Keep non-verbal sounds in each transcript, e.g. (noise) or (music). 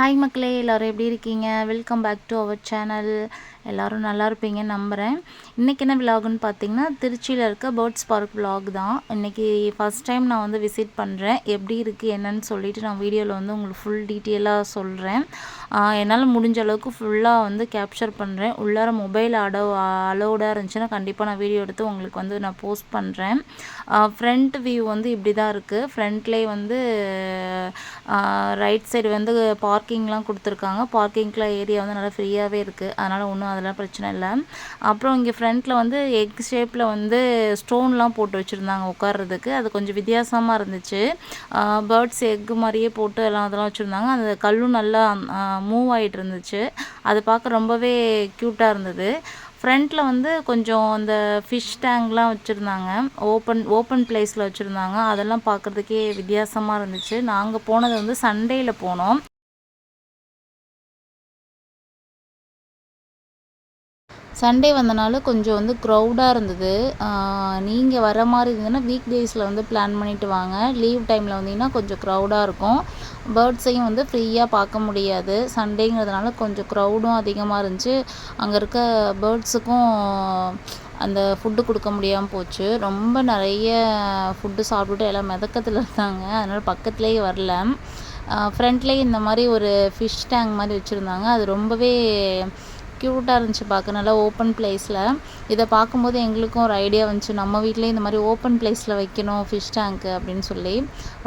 Hi மக்களே எல்லோரும் எப்படி இருக்கீங்க? Welcome back to our channel எல்லோரும் நல்லா இருப்பீங்கன்னு நம்புகிறேன் இன்றைக்கி என்ன விலாகுன்னு பார்த்தீங்கன்னா திருச்சியில் இருக்க பேர்ட்ஸ் பார்க் விலாக் தான். இன்றைக்கி ஃபஸ்ட் டைம் நான் வந்து விசிட் பண்ணுறேன் எப்படி இருக்குது என்னன்னு சொல்லிட்டு நான் வீடியோவில் வந்து உங்களுக்கு ஃபுல் டீட்டெயிலாக சொல்கிறேன் என்னால் முடிஞ்ச அளவுக்கு ஃபுல்லாக வந்து கேப்சர் பண்ணுறேன் உள்ளார மொபைல் அடோ அலோடாக இருந்துச்சுன்னா கண்டிப்பாக நான் வீடியோ எடுத்து உங்களுக்கு வந்து நான் போஸ்ட் பண்ணுறேன் ஃப்ரண்ட் வியூ வந்து இப்படி தான் இருக்குது ஃப்ரண்ட்லேயே வந்து ரைட் சைடு வந்து பார்க் பார்க்கிங்லாம் கொடுத்துருக்காங்க. பார்க்கிங்லாம் ஏரியா வந்து நல்லா ஃப்ரீயாகவே இருக்குது அதனால் ஒன்றும் அதெல்லாம் பிரச்சனை இல்லை. அப்புறம் இங்கே ஃப்ரண்ட்டில் வந்து எக் ஷேப்பில் வந்து ஸ்டோன்லாம் போட்டு வச்சுருந்தாங்க உட்கார்றதுக்கு. அது கொஞ்சம் வித்தியாசமாக இருந்துச்சு. பேர்ட்ஸ் எக்கு மாதிரியே போட்டு எல்லாம் அதெல்லாம் வச்சுருந்தாங்க. அந்த கல்லும் நல்லா மூவ் ஆகிட்டு இருந்துச்சு. அது பார்க்க ரொம்பவே க்யூட்டாக இருந்தது. ஃப்ரண்ட்டில் வந்து கொஞ்சம் அந்த ஃபிஷ் டேங்க்லாம் வச்சுருந்தாங்க. ஓப்பன் ஓப்பன் பிளேஸில் வச்சுருந்தாங்க. அதெல்லாம் பார்க்குறதுக்கே வித்தியாசமாக இருந்துச்சு. நாங்கள் போனது வந்து சண்டேயில் போனோம். சண்டே வந்தனால கொஞ்சம் வந்து க்ரௌடாக இருந்தது. நீங்கள் வர மாதிரி இருந்ததுன்னா வீக் டேஸில் வந்து பிளான் பண்ணிவிட்டு வாங்க. லீவ் டைமில் வந்தீங்கன்னா கொஞ்சம் க்ரௌடாக இருக்கும். பேர்ட்ஸையும் வந்து ஃப்ரீயாக பார்க்க முடியாது. சண்டேங்கிறதுனால கொஞ்சம் க்ரௌடும் அதிகமாக இருந்துச்சு. அங்கே இருக்க பேர்ட்ஸுக்கும் அந்த ஃபுட்டு கொடுக்க முடியாமல் போச்சு. ரொம்ப நிறைய ஃபுட்டு சாப்பிட்டுட்டு எல்லாம் மிதக்கத்தில் இருந்தாங்க. அதனால் பக்கத்துலேயே வரல. ஃப்ரண்ட்லேயே இந்த மாதிரி ஒரு ஃபிஷ் டேங்க் மாதிரி வச்சுருந்தாங்க. அது ரொம்பவே க்யூட்டாக இருந்துச்சு பார்க்க. நல்லா ஓப்பன் பிளேஸில் இதை பார்க்கும்போது எங்களுக்கும் ஒரு ஐடியா வந்துச்சு. நம்ம வீட்லேயும் இந்த மாதிரி ஓப்பன் பிளேஸில் வைக்கணும் ஃபிஷ் டேங்க்கு அப்படின்னு சொல்லி.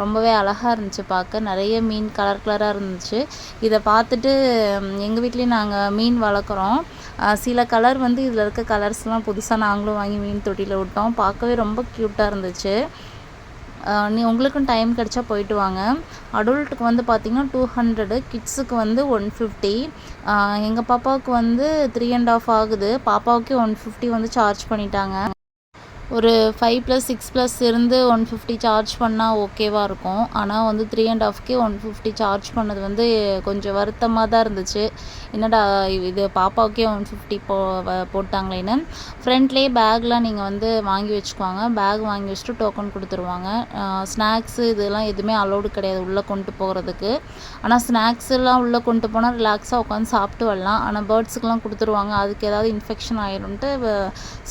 ரொம்பவே அழகாக இருந்துச்சு பார்க்க. நிறைய மீன் கலர் கலராக இருந்துச்சு. இதை பார்த்துட்டு எங்கள் வீட்லேயும் நாங்கள் மீன் வளர்க்குறோம். சில கலர் வந்து இதில் இருக்க கலர்ஸ்லாம் புதுசாக நாங்களும் வாங்கி மீன் தொட்டியில் விட்டோம். பார்க்கவே ரொம்ப க்யூட்டாக இருந்துச்சு. நீ உங்களுக்கும் டைம் கிடச்சா போயிட்டு வாங்க. அடல்ட்டுக்கு வந்து பார்த்திங்கன்னா டூ ஹண்ட்ரடு கிட்ஸுக்கு வந்து ஒன் ஃபிஃப்டி எங்கள் பாப்பாவுக்கு வந்து த்ரீ அண்ட் ஆஃப் ஆகுது. பாப்பாவுக்கே ஒன் ஃபிஃப்டி வந்து சார்ஜ் பண்ணிட்டாங்க. ஒரு ஃபைவ் ப்ளஸ் சிக்ஸ் ப்ளஸ் இருந்து ஒன் ஃபிஃப்டி சார்ஜ் பண்ணால் ஓகேவாக இருக்கும். ஆனால் வந்து த்ரீ அண்ட் ஹாஃப்கே ஒன் ஃபிஃப்டி சார்ஜ் பண்ணது வந்து கொஞ்சம் வருத்தமாக தான் இருந்துச்சு. என்னடா இது பாப்பாவுக்கே ஒன் ஃபிஃப்டி போ போட்டாங்களேன்னு ஃப்ரண்ட்லேயே பேக்லாம் நீங்கள் வந்து வாங்கி வச்சுக்குவாங்க. பேக் வாங்கி வச்சுட்டு டோக்கன் கொடுத்துருவாங்க. ஸ்நாக்ஸு இதெல்லாம் எதுவுமே அலோடு கிடையாது உள்ளே கொண்டு போகிறதுக்கு ஆனால் ஸ்நாக்ஸ்லாம் உள்ளே கொண்டு போனால் ரிலாக்ஸாக உட்காந்து சாப்பிட்டு வரலாம். ஆனால் பேர்ட்ஸுக்கெலாம் கொடுத்துருவாங்க. அதுக்கு ஏதாவது இன்ஃபெக்ஷன் ஆயிரும்ன்ட்டு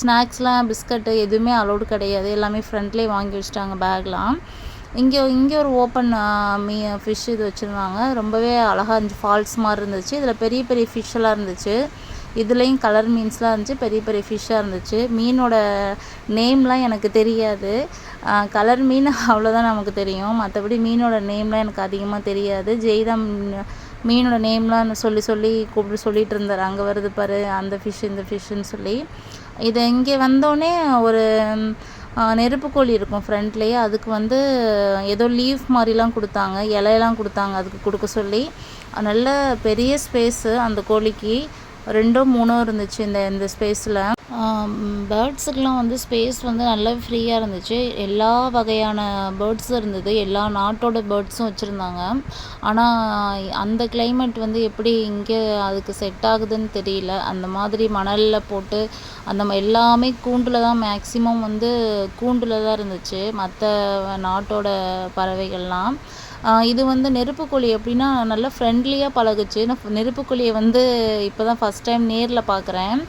ஸ்நாக்ஸ்லாம் பிஸ்கட்டு எதுவுமே எதுவுமே அலோடு கிடையாது. எல்லாமே ஃப்ரண்ட்லேயே வாங்கி வச்சுட்டாங்க பேக்லாம் இங்கே இங்கே ஒரு ஓப்பன் மீ ஃபிஷ் இது வச்சுருந்தாங்க. ரொம்பவே அழகாக இருந்துச்சு. ஃபால்ஸ் மாதிரி இருந்துச்சு. இதில் பெரிய பெரிய ஃபிஷ்ஷெல்லாம் இருந்துச்சு. இதுலேயும் கலர் மீன்ஸ்லாம் இருந்துச்சு. பெரிய பெரிய ஃபிஷ்ஷாக இருந்துச்சு. மீனோட நேம்லாம் எனக்கு தெரியாது. கலர் மீன் (laughs) அவ்வளோதான் நமக்கு தெரியும். மற்றபடி மீனோட நேம்லாம் எனக்கு அதிகமாக தெரியாது. ஜெய்தான் மீனோட நேம்லாம் சொல்லி சொல்லி கூப்பிட்டு சொல்லிகிட்டு இருந்தார். அங்கே வருது பாரு அந்த ஃபிஷ் இந்த ஃபிஷ்ஷுன்னு சொல்லி. இது இங்கே வந்தோடனே ஒரு நெருப்பு கோழி இருக்கும் ஃப்ரண்ட்லேயே. அதுக்கு வந்து ஏதோ லீஃப் மாதிரிலாம் கொடுத்தாங்க. இலையெல்லாம் கொடுத்தாங்க அதுக்கு கொடுக்க சொல்லி. நல்ல பெரிய ஸ்பேஸு அந்த கோழிக்கு. ரெண்டோ மூணோ இருந்துச்சு இந்த இந்த ஸ்பேஸில். பேர்ட்ஸுக்கெலாம் வந்து ஸ்பேஸ் வந்து நல்லா ஃப்ரீயாக இருந்துச்சு. எல்லா வகையான பேர்ட்ஸும் இருந்தது. எல்லா நாட்டோட பேர்ட்ஸும் வச்சுருந்தாங்க. ஆனால் அந்த கிளைமேட் வந்து எப்படி இங்கே அதுக்கு செட் ஆகுதுன்னு தெரியல. அந்த மாதிரி மணலில் போட்டு அந்த எல்லாமே கூண்டில் தான் மேக்ஸிமம் வந்து கூண்டில் தான் இருந்துச்சு. மற்ற நாட்டோட பறவைகள்லாம். இது வந்து நெருப்புக்கோழி எப்படின்னா நல்லா ஃப்ரெண்ட்லியாக பழகுச்சு. நான் நெருப்புக்கோழியை வந்து இப்போ தான் ஃபஸ்ட் டைம் நேரில் பார்க்குறேன்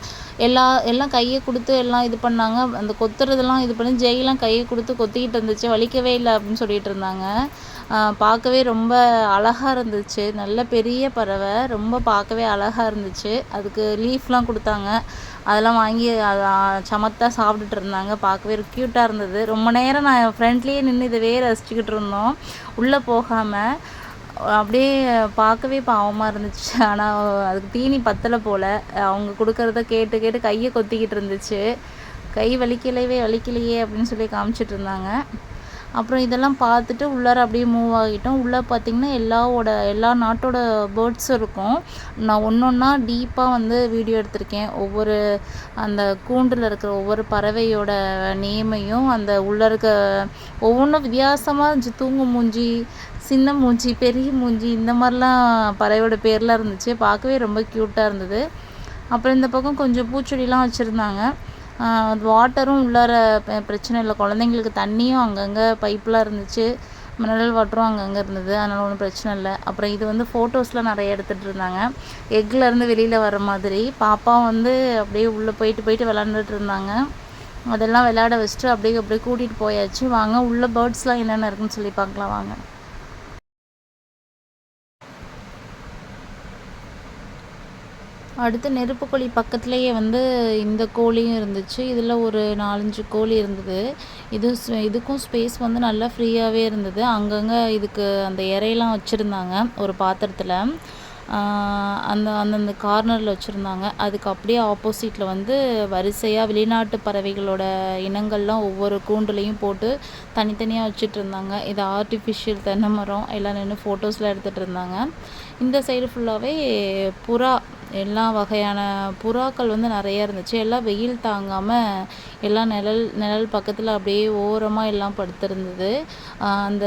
எல்லா எல்லாம் கையை கொடுத்து எல்லாம் இது பண்ணாங்க. அந்த கொத்துறதெல்லாம் இது பண்ணி ஜெயிலாம் கையை கொடுத்து கொத்திக்கிட்டு இருந்துச்சு. வலிக்கவே இல்லை அப்படின்னு சொல்லிட்டு இருந்தாங்க. பார்க்கவே ரொம்ப அழகாக இருந்துச்சு. நல்ல பெரிய பறவை. ரொம்ப பார்க்கவே அழகாக இருந்துச்சு. அதுக்கு லீஃப்லாம் கொடுத்தாங்க. அதெல்லாம் வாங்கி அதை சமத்தாக சாப்பிட்டுட்டு இருந்தாங்க. பார்க்கவே க்யூட்டாக இருந்தது. ரொம்ப நேரம் நான் ஃப்ரெண்ட்லேயே நின்று இதவே ரசிச்சுக்கிட்டு இருந்தோம். உள்ளே போகாமல் அப்படியே பார்க்கவே பாவமாக இருந்துச்சு. ஆனால் அதுக்கு தீனி பத்தலை போல். அவங்க கொடுக்குறத கேட்டு கேட்டு கையை கொத்திக்கிட்டு இருந்துச்சு. கை வலிக்கலையே வலிக்கலையே அப்படின்னு சொல்லி காமிச்சிட்டு இருந்தாங்க. அப்புறம் இதெல்லாம் பார்த்துட்டு உள்ளார அப்படியே மூவ் ஆகிட்டோம். உள்ளே பார்த்திங்கன்னா எல்லாவோட எல்லா நாட்டோட பேர்ட்ஸும் இருக்கும். நான் ஒன்று ஒன்றா டீப்பாக வந்து வீடியோ எடுத்திருக்கேன். ஒவ்வொரு அந்த கூண்டில் இருக்கிற ஒவ்வொரு பறவையோட நேமையும் அந்த உள்ளே இருக்க ஒவ்வொன்றும் வித்தியாசமாக இருந்துச்சு தூங்கு மூஞ்சி சின்ன மூஞ்சி பெரிய மூஞ்சி இந்த மாதிரிலாம் பறவையோட பேர்லாம் இருந்துச்சு. பார்க்கவே ரொம்ப க்யூட்டாக இருந்தது. அப்புறம் இந்த பக்கம் கொஞ்சம் பூச்செடிலாம் வச்சுருந்தாங்க. வாட்டரும் உள்ளார பிரச்சனை இல்லை. குழந்தைங்களுக்கு தண்ணியும் அங்கங்கே பைப்லாம் இருந்துச்சு. மினரல் வாட்டரும் அங்கங்கே இருந்தது. அதனால் ஒன்றும் பிரச்சனை இல்லை. அப்புறம் இது வந்து ஃபோட்டோஸ்லாம் நிறைய எடுத்துகிட்டு இருந்தாங்க. எக்லேருந்து வெளியில் வர மாதிரி. பாப்பா வந்து அப்படியே உள்ளே போயிட்டு போயிட்டு விளாண்டுட்டு இருந்தாங்க. அதெல்லாம் விளையாட வச்சுட்டு அப்படியே அப்படியே கூட்டிகிட்டு போயாச்சு. வாங்க உள்ள பேர்ட்ஸ்லாம் என்னென்ன இருக்குன்னு சொல்லி பார்க்கலாம். வாங்க. அடுத்து நெருப்பு பக்கத்துலேயே வந்து இந்த கோழியும் இருந்துச்சு. இதில் ஒரு நாலஞ்சு கோழி இருந்தது. இது இதுக்கும் ஸ்பேஸ் வந்து நல்லா ஃப்ரீயாகவே இருந்தது. அங்கங்கே இதுக்கு அந்த இறையெல்லாம் வச்சுருந்தாங்க ஒரு பாத்திரத்தில். அந்த அந்தந்த கார்னரில் வச்சுருந்தாங்க. அதுக்கு அப்படியே ஆப்போசிட்டில் வந்து வரிசையாக வெளிநாட்டு பறவைகளோட இனங்கள்லாம் ஒவ்வொரு கூண்டுலேயும் போட்டு தனித்தனியாக வச்சுட்டு இருந்தாங்க இது ஆர்டிஃபிஷியல் தென்னை மரம். எல்லாம் நின்று ஃபோட்டோஸ்லாம் எடுத்துகிட்டு இருந்தாங்க இந்த சைடு ஃபுல்லாகவே புறா எல்லா வகையான புறாக்கள் வந்து நிறைய இருந்துச்சு. எல்லாம் வெயில் தாங்காமல் எல்லாம் நிழல் நிழல் பக்கத்தில் அப்படியே ஓரமாக எல்லாம் படுத்திருந்தது. அந்த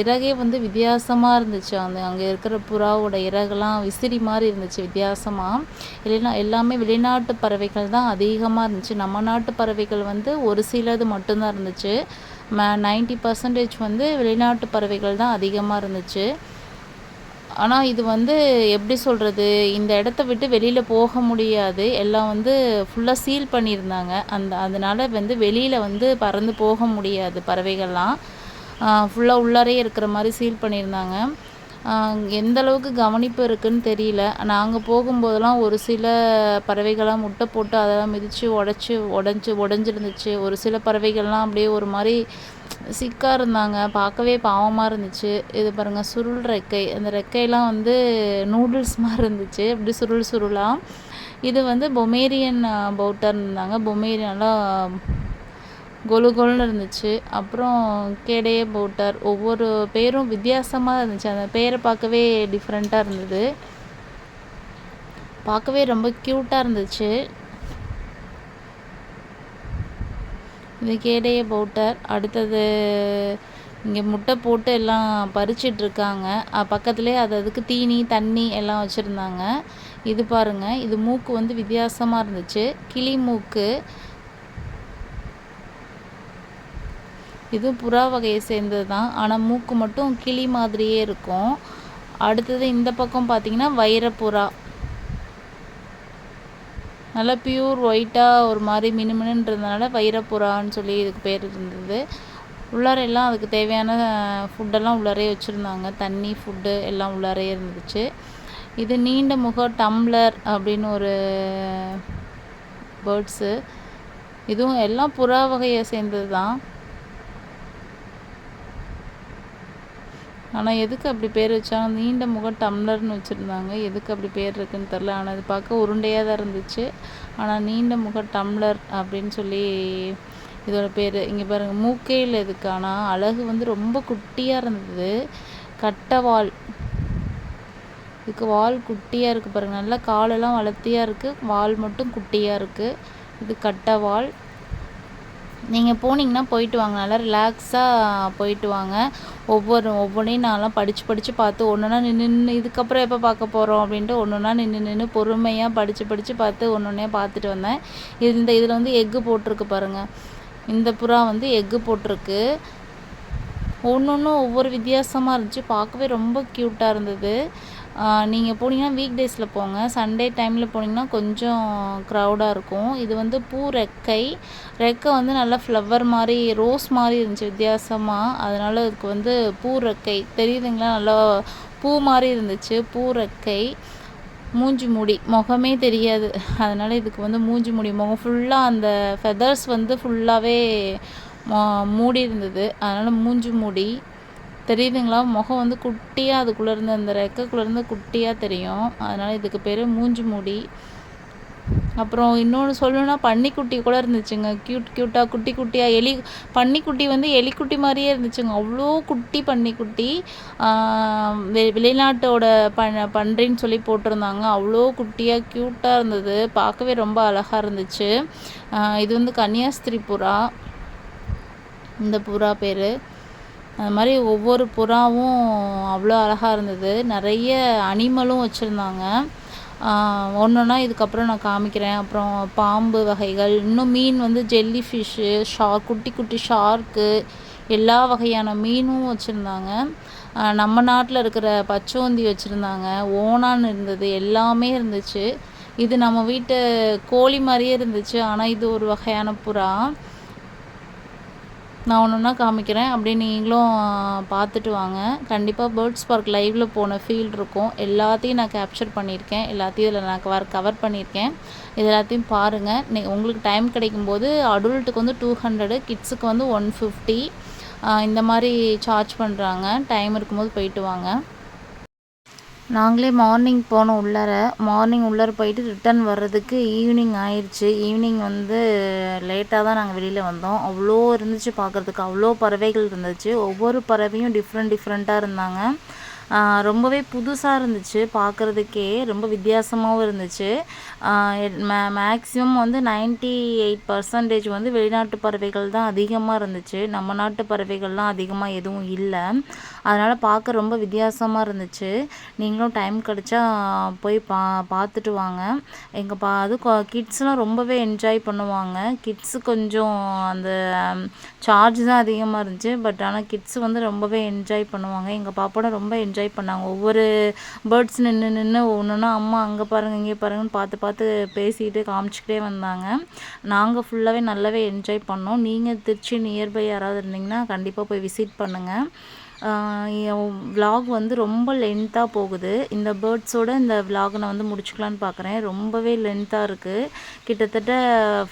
இறகே வந்து வித்தியாசமாக இருந்துச்சு. அந்த அங்கே இருக்கிற புறாவோட இறகுலாம் விசிறி மாதிரி இருந்துச்சு வித்தியாசமாக இல்லைன்னா எல்லாமே வெளிநாட்டு பறவைகள் தான் அதிகமாக இருந்துச்சு. நம்ம நாட்டு பறவைகள் வந்து ஒரு சிலது மட்டும்தான் இருந்துச்சு. ம நைன்ட்டி பர்சன்டேஜ் வந்து வெளிநாட்டு பறவைகள் தான் அதிகமாக இருந்துச்சு. ஆனால் இது வந்து எப்படி சொல்கிறது இந்த இடத்த விட்டு வெளியில் போக முடியாது. எல்லாம் வந்து ஃபுல்லாக சீல் பண்ணியிருந்தாங்க. அந்த அதனால் வந்து வெளியில் வந்து பறந்து போக முடியாது பறவைகள்லாம். ஃபுல்லாக உள்ளாரே இருக்கிற மாதிரி சீல் பண்ணியிருந்தாங்க. எந்த அளவுக்கு கவனிப்பு இருக்குதுன்னு தெரியல. நாங்கள் போகும்போதெல்லாம் ஒரு சில பறவைகள்லாம் முட்டை போட்டு அதெல்லாம் மிதித்து உடச்சி உடஞ்சி உடஞ்சிருந்துச்சு. ஒரு சில பறவைகள்லாம் அப்படியே ஒரு மாதிரி சிக்காக இருந்தாங்க பார்க்கவே பாவமாக இருந்துச்சு இது பாருங்கள் சுருள் ரெக்கை. அந்த ரெக்கையெல்லாம் வந்து நூடுல்ஸ் மாதிரி இருந்துச்சு அப்படி சுருள் சுருளாக இது வந்து பொமேரியன் பவுட்டர் இருந்தாங்க பொமேரியன்லாம் கொலு கொலுன்னு இருந்துச்சு. அப்புறம் கேடே பவுட்டர். ஒவ்வொரு பேரும் வித்தியாசமாக இருந்துச்சு. அந்த பேரை பார்க்கவே டிஃப்ரெண்ட்டாக இருந்தது. பார்க்கவே ரொம்ப க்யூட்டாக இருந்துச்சு. இது கேடே பவுட்டர் அடுத்தது இங்கே முட்டை போட்டு எல்லாம் பறிச்சிட்ருக்காங்க. பக்கத்துலேயே அது அதுக்கு தீனி தண்ணி எல்லாம் வச்சுருந்தாங்க. இது பாருங்கள் இது மூக்கு வந்து வித்தியாசமாக இருந்துச்சு. கிளி மூக்கு. இதுவும் புறா வகையை சேர்ந்தது தான் ஆனால் மூக்கு மட்டும் கிளி மாதிரியே இருக்கும். அடுத்தது இந்த பக்கம் பார்த்தீங்கன்னா வைரப்புறா. நல்லா பியூர் ஒயிட்டாக ஒரு மாதிரி மினுமினுன்றதுனால வைரப்புறான்னு சொல்லி இதுக்கு பேர் இருந்தது. உள்ளார எல்லாம் அதுக்கு தேவையான ஃபுட்டெல்லாம் உள்ளாரே வச்சுருந்தாங்க. தண்ணி ஃபுட்டு எல்லாம் உள்ளாரே இருந்துச்சு. இது நீண்ட முக டம்ளர் அப்படின்னு ஒரு பேர்ட்ஸு இதுவும் எல்லாம் புறா வகையை சேர்ந்தது தான் ஆனால் எதுக்கு அப்படி பேர் வச்சாங்க நீண்ட முக டம்ளர்னு வச்சுருந்தாங்க. எதுக்கு அப்படி பேர் இருக்குன்னு தெரில ஆனால் அது பார்க்க உருண்டையாக தான் இருந்துச்சு. ஆனால் நீண்ட முக டம்ளர் அப்படின்னு சொல்லி இதோட பேர். இங்கே பாருங்கள் மூக்கையில் எதுக்கு? ஆனால் அழகு வந்து ரொம்ப குட்டியாக இருந்தது. கட்டவால் இதுக்கு வால் குட்டியாக இருக்குது பாருங்கள் நல்லா காலெல்லாம் வளர்த்தியாக இருக்குது வால் மட்டும் குட்டியாக இருக்குது இது கட்டவால் நீங்கள் போனீங்கன்னா போயிட்டு வாங்க. நல்லா ரிலாக்ஸாக போயிட்டு வாங்க. ஒவ்வொரு ஒவ்வொன்றையும் நான்லாம் படித்து படித்து பார்த்து ஒன்றுனா நின்று நின்று இதுக்கப்புறம் எப்போ பார்க்க போகிறோம் அப்படின்ட்டு ஒன்றுனா நின்று நின்று பொறுமையாக படித்து படித்து பார்த்து ஒன்று ஒன்றே பார்த்துட்டு வந்தேன். இது இந்த இதில் வந்து எக்கு போட்டிருக்கு பாருங்கள் இந்த புறா வந்து எக்கு போட்டிருக்கு. ஒன்று ஒன்றும் ஒவ்வொரு வித்தியாசமாக இருந்துச்சு. பார்க்கவே ரொம்ப க்யூட்டாக இருந்தது. நீங்கள் போனீங்கன்னா வீக் டேஸில் போங்க. சண்டே டைமில் போனீங்கன்னா கொஞ்சம் க்ரௌடாக இருக்கும். இது வந்து பூ ரெக்கை. ரெக்கை வந்து நல்லா ஃப்ளவர் மாதிரி ரோஸ் மாதிரி இருந்துச்சு வித்தியாசமாக அதனால் இதுக்கு வந்து பூ ரெக்கை. தெரியுதுங்களா? நல்லா பூ மாதிரி இருந்துச்சு. பூ ரெக்கை. மூஞ்சி முடி. முகமே தெரியாது. அதனால் இதுக்கு வந்து மூஞ்சி முடி. முகம் ஃபுல்லாக அந்த ஃபெதர்ஸ் வந்து ஃபுல்லாகவே மூடி இருந்தது. அதனால் மூஞ்சி முடி. தெரியுதுங்களா? முகம் வந்து குட்டியாக அதுக்குள்ளே இருந்து அந்த ரெக்கைக்குள்ளேருந்து குட்டியாக தெரியும். அதனால் இதுக்கு பேர் மூஞ்சி மூடி. அப்புறம் இன்னொன்று சொல்லணுன்னா பன்னிக்குட்டி கூட இருந்துச்சுங்க. க்யூட் க்யூட்டாக குட்டி குட்டியாக எலி பன்னிக்குட்டி வந்து எலிக்குட்டி மாதிரியே இருந்துச்சுங்க. அவ்வளோ குட்டி பன்னிக்குட்டி. வெ வெளிநாட்டோட ப பன்றின்னு சொல்லி போட்டிருந்தாங்க. அவ்வளோ குட்டியாக க்யூட்டாக இருந்தது. பார்க்கவே ரொம்ப அழகாக இருந்துச்சு. இது வந்து கன்னியாஸ்திரி புறா. இந்த புறா பேர். அது மாதிரி ஒவ்வொரு புறாவும் அவ்வளோ அழகாக இருந்தது. நிறைய அனிமலும் வச்சுருந்தாங்க. ஒன்று ஒன்றா இதுக்கப்புறம் நான் காமிக்கிறேன். அப்புறம் பாம்பு வகைகள் இன்னும் மீன் வந்து ஜெல்லி ஃபிஷ்ஷு ஷா குட்டி குட்டி ஷார்க்கு எல்லா வகையான மீனும் வச்சுருந்தாங்க. நம்ம நாட்டில் இருக்கிற பச்சோந்தி வச்சுருந்தாங்க. ஓணான் இருந்தது எல்லாமே இருந்துச்சு. இது நம்ம வீட்டு கோழி மாதிரியே இருந்துச்சு. ஆனால் இது ஒரு வகையான புறா. நான் ஒன்று ஒன்றா காமிக்கிறேன். அப்படியே நீங்களும் பார்த்துட்டு வாங்க. கண்டிப்பாக பேர்ட்ஸ் பார்க் லைவில் போன ஃபீல் இருக்கும். எல்லாத்தையும் நான் கேப்சர் பண்ணியிருக்கேன். எல்லாத்தையும் இதில் நான் கவர் கவர் பண்ணியிருக்கேன். இது எல்லாத்தையும் பாருங்கள் உங்களுக்கு டைம் கிடைக்கும்போது அடல்ட்டுக்கு வந்து டூ ஹண்ட்ரடு கிட்ஸுக்கு வந்து ஒன் ஃபிஃப்டி இந்த மாதிரி சார்ஜ் பண்ணுறாங்க டைம் இருக்கும்போது போயிட்டு வாங்க. நாங்களே மார்னிங் போனோம் உள்ளார மார்னிங் உள்ளார போயிட்டு ரிட்டன் வர்றதுக்கு ஈவினிங் ஆயிடுச்சு ஈவினிங் வந்து லேட்டாக தான் நாங்கள் வெளியில் வந்தோம். அவ்வளோ இருந்துச்சு பார்க்குறதுக்கு அவ்வளோ பறவைகள் இருந்துச்சு. ஒவ்வொரு பறவையும் டிஃப்ரெண்ட் டிஃப்ரெண்ட்டாக இருந்தாங்க. ரொம்பவே புதுசாக இருந்துச்சு. பார்க்குறதுக்கே ரொம்ப வித்தியாசமாகவும் இருந்துச்சு. மே மேக்ஸிமம் வந்து நைன்ட்டி எயிட் பர்சன்டேஜ் வந்து வெளிநாட்டு பறவைகள் தான் அதிகமாக இருந்துச்சு. நம்ம நாட்டு பறவைகள்லாம் அதிகமாக எதுவும் இல்லை. அதனால் பார்க்க ரொம்ப வித்தியாசமாக இருந்துச்சு. நீங்களும் டைம் கிடச்சா போய் பா பார்த்துட்டு வாங்க. எங்கள் பா அது கிட்ஸ்லாம் ரொம்பவே என்ஜாய் பண்ணுவாங்க. கிட்ஸு கொஞ்சம் அந்த சார்ஜ் தான் அதிகமாக இருந்துச்சு. பட் ஆனால் கிட்ஸ் வந்து ரொம்பவே என்ஜாய் பண்ணுவாங்க. எங்கள் பாப்பாவோட ரொம்ப என்ஜாய் என்ஜாய் பண்ணாங்க. ஒவ்வொரு பேர்ட்ஸ் நின்று நின்று ஒன்றுன்னா அம்மா அங்கே பாருங்கள் இங்கே பாருங்கன்னு பார்த்து பார்த்து பேசிக்கிட்டு காமிச்சிக்கிட்டே வந்தாங்க. நாங்கள் ஃபுல்லாகவே நல்லாவே என்ஜாய் பண்ணோம். நீங்கள் திருச்சி நியர்பை யாராவது இருந்தீங்கன்னா கண்டிப்பாக போய் விசிட் பண்ணுங்கள் விலாக் வந்து ரொம்ப லென்த்தாக போகுது. இந்த பேர்ட்ஸோட இந்த விலாகை நான் வந்து முடிச்சுக்கலான்னு பார்க்குறேன் ரொம்பவே லென்த்தாக இருக்குது கிட்டத்தட்ட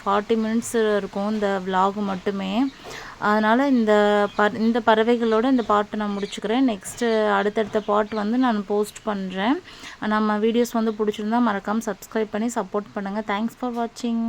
ஃபார்ட்டி மினிட்ஸ் இருக்கும் இந்த விலாக் மட்டுமே. அதனால் இந்த ப இந்த பறவைகளோட இந்த பாட்டை நான் முடிச்சுக்கிறேன். நெக்ஸ்ட்டு அடுத்தடுத்த பாட் வந்து நான் போஸ்ட் பண்ணுறேன் நம்ம வீடியோஸ் வந்து பிடிச்சிருந்தா மறக்காமல் சப்ஸ்கிரைப் பண்ணி சப்போர்ட் பண்ணுங்கள் தேங்க்ஸ் ஃபார் வாட்சிங்